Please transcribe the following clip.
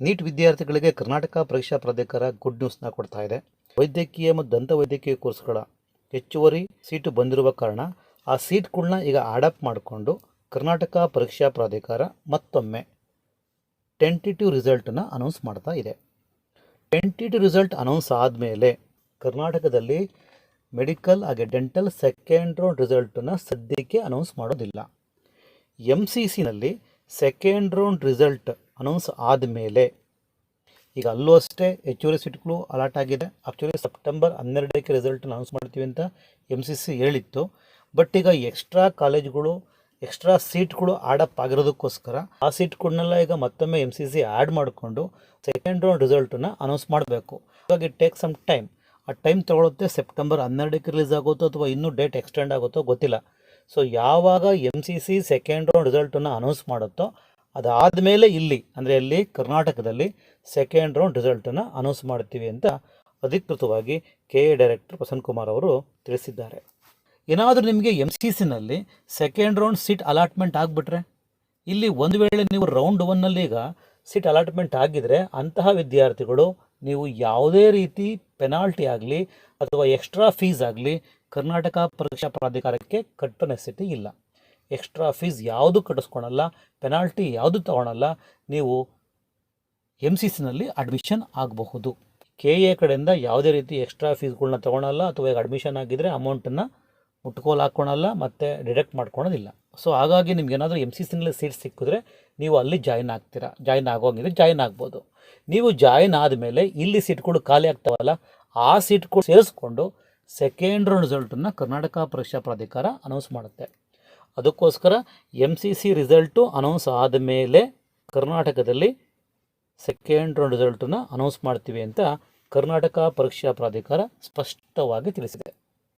Neat ವಿದ್ಯಾರ್ಥಿಗಳಿಗೆ ಕರ್ನಾಟಕ ಪರೀಕ್ಷಾ ಪ್ರಾಧಿಕಾರ ಗುಡ್ ನ್ಯೂಸ್ನ ಕೊಡ್ತಾ ಇದೆ. ವೈದ್ಯಕೀಯ ಮತ್ತು ದಂತ ವೈದ್ಯಕೀಯ ಕೋರ್ಸ್ಗಳ ಹೆಚ್ಚುವರಿ ಸೀಟು ಬಂದಿರುವ ಕಾರಣ ಆ ಸೀಟ್ಗಳನ್ನ ಈಗ ಅಡಾಪ್ಟ್ ಮಾಡಿಕೊಂಡು ಕರ್ನಾಟಕ ಪರೀಕ್ಷಾ ಪ್ರಾಧಿಕಾರ ಮತ್ತೊಮ್ಮೆ ಟೆಂಟಿಟಿವ್ ರಿಸಲ್ಟನ್ನು ಅನೌನ್ಸ್ ಮಾಡ್ತಾ ಇದೆ. ಟೆಂಟಿಟಿವ್ ರಿಸಲ್ಟ್ ಅನೌನ್ಸ್ ಆದಮೇಲೆ ಕರ್ನಾಟಕದಲ್ಲಿ ಮೆಡಿಕಲ್ ಹಾಗೆ ಡೆಂಟಲ್ ಸೆಕೆಂಡ್ ರೌಂಡ್ ರಿಸಲ್ಟನ್ನು ಸದ್ಯಕ್ಕೆ ಅನೌನ್ಸ್ ಮಾಡೋದಿಲ್ಲ. ಎಂ ಸಿ ಸಿನಲ್ಲಿ ಸೆಕೆಂಡ್ ರೌಂಡ್ ರಿಸಲ್ಟ್ ಅನೌನ್ಸ್ ಆದಮೇಲೆ ಈಗ ಅಲ್ಲೂ ಅಷ್ಟೇ ಹೆಚ್ಚುವರಿ ಸೀಟ್ಗಳು ಅಲಾಟ್ ಆಗಿದೆ. ಆ್ಯಕ್ಚುಲಿ ಸೆಪ್ಟೆಂಬರ್ ಹನ್ನೆರಡಕ್ಕೆ ರಿಸಲ್ಟ್ ಅನೌನ್ಸ್ ಮಾಡ್ತೀವಿ ಅಂತ ಎಂ ಸಿ ಸಿ ಹೇಳಿತ್ತು. ಬಟ್ ಈಗ ಎಕ್ಸ್ಟ್ರಾ ಕಾಲೇಜ್ಗಳು ಎಕ್ಸ್ಟ್ರಾ ಸೀಟ್ಗಳು ಆಡಪ್ ಆಗಿರೋದಕ್ಕೋಸ್ಕರ ಆ ಸೀಟ್ಗಳನ್ನೆಲ್ಲ ಈಗ ಮತ್ತೊಮ್ಮೆ ಎಂ ಸಿ ಸಿ ಆ್ಯಡ್ ಮಾಡಿಕೊಂಡು ಸೆಕೆಂಡ್ ರೌಂಡ್ ರಿಸಲ್ಟನ್ನು ಅನೌನ್ಸ್ ಮಾಡಬೇಕು. ಹಾಗಾಗಿ ಟೇಕ್ ಸಮ್ ಟೈಮ್ ಆ ಟೈಮ್ ತೊಗೊಳುತ್ತೆ ಸೆಪ್ಟೆಂಬರ್ ಹನ್ನೆರಡಕ್ಕೆ ರಿಲೀಸ್ ಆಗುತ್ತೋ ಅಥವಾ ಇನ್ನೂ ಡೇಟ್ ಎಕ್ಸ್ಟೆಂಡ್ ಆಗುತ್ತೋ ಗೊತ್ತಿಲ್ಲ. ಸೊ ಯಾವಾಗ M C C second round ರಿಸಲ್ಟನ್ನು ಅನೌನ್ಸ್ ಮಾಡುತ್ತೋ ಅದಾದಮೇಲೆ ಇಲ್ಲಿ, ಅಂದರೆ ಇಲ್ಲಿ ಕರ್ನಾಟಕದಲ್ಲಿ ಸೆಕೆಂಡ್ ರೌಂಡ್ ರಿಸಲ್ಟನ್ನು ಅನೌನ್ಸ್ ಮಾಡ್ತೀವಿ ಅಂತ ಅಧಿಕೃತವಾಗಿ K A director Prasanna Kumar ಅವರು ತಿಳಿಸಿದ್ದಾರೆ. ಏನಾದರೂ ನಿಮಗೆ ಎಂ ಸಿ ಸಿನಲ್ಲಿ ಸೆಕೆಂಡ್ ರೌಂಡ್ ಸೀಟ್ ಅಲಾಟ್ಮೆಂಟ್ ಆಗಿಬಿಟ್ರೆ? ಇಲ್ಲಿ ಒಂದು ವೇಳೆ ನೀವು ರೌಂಡ್ ಒನ್ನಲ್ಲಿ ಈಗ ಸೀಟ್ ಅಲಾಟ್ಮೆಂಟ್ ಆಗಿದ್ರೆ ಅಂತಹ ವಿದ್ಯಾರ್ಥಿಗಳು ನೀವು ಯಾವುದೇ ರೀತಿ ಪೆನಾಲ್ಟಿ ಆಗಲಿ ಅಥವಾ ಎಕ್ಸ್ಟ್ರಾ ಫೀಸ್ ಆಗಲಿ ಕರ್ನಾಟಕ ಪರೀಕ್ಷಾ ಪ್ರಾಧಿಕಾರಕ್ಕೆ ಕಟ್ಟುವ ನೆಸಿಟಿ ಇಲ್ಲ. ಎಕ್ಸ್ಟ್ರಾ ಫೀಸ್ ಯಾವುದು ಕಟ್ಟಿಸ್ಕೊಳಲ್ಲ, ಪೆನಾಲ್ಟಿ ಯಾವುದು ತಗೊಳಲ್ಲ, ನೀವು ಎಂ ಸಿ ಸಿನಲ್ಲಿ ಅಡ್ಮಿಷನ್ ಆಗಬಹುದು. ಕೆ ಎ ಕಡೆಯಿಂದ ಯಾವುದೇ ರೀತಿ ಎಕ್ಸ್ಟ್ರಾ ಫೀಸ್ಗಳನ್ನ ತೊಗೊಳಲ್ಲ ಅಥವಾ ಈಗ ಅಡ್ಮಿಷನ್ ಆಗಿದ್ದರೆ ಅಮೌಂಟನ್ನು ಮುಟ್ಕೋಲ್ ಹಾಕ್ಕೊಳಲ್ಲ ಮತ್ತು ಡಿಡಕ್ಟ್ ಮಾಡ್ಕೊಳೋದಿಲ್ಲ. ಸೊ ಹಾಗಾಗಿ ನಿಮ್ಗೆ ಏನಾದರೂ ಎಂ ಸಿ ಸಿನಲ್ಲಿ ಸೀಟ್ ಸಿಕ್ಕಿದ್ರೆ ನೀವು ಅಲ್ಲಿ ಜಾಯಿನ್ ಆಗ್ತೀರಾ. ಜಾಯಿನ್ ಆಗೋಂಗಿದ್ರೆ ಜಾಯಿನ್ ಆಗ್ಬೋದು. ನೀವು ಜಾಯಿನ್ ಆದಮೇಲೆ ಇಲ್ಲಿ ಸೀಟ್ಗಳು ಖಾಲಿ ಆಗ್ತಾವಲ್ಲ, ಆ ಸೀಟ್ಗಳು ಸೇರಿಸ್ಕೊಂಡು ಸೆಕೆಂಡ್ ರಿಸಲ್ಟನ್ನು ಕರ್ನಾಟಕ ಪರೀಕ್ಷಾ ಪ್ರಾಧಿಕಾರ ಅನೌನ್ಸ್ ಮಾಡುತ್ತೆ. ಅದಕ್ಕೋಸ್ಕರ M C C result announce ಆದ ಮೇಲೆ ಕರ್ನಾಟಕದಲ್ಲಿ ಸೆಕೆಂಡ್ ರೌಂಡ್ ರಿಸಲ್ಟನ್ನು ಅನೌನ್ಸ್ ಮಾಡ್ತೀವಿ ಅಂತ ಕರ್ನಾಟಕ ಪರೀಕ್ಷಾ ಪ್ರಾಧಿಕಾರ ಸ್ಪಷ್ಟವಾಗಿ ತಿಳಿಸಿದೆ.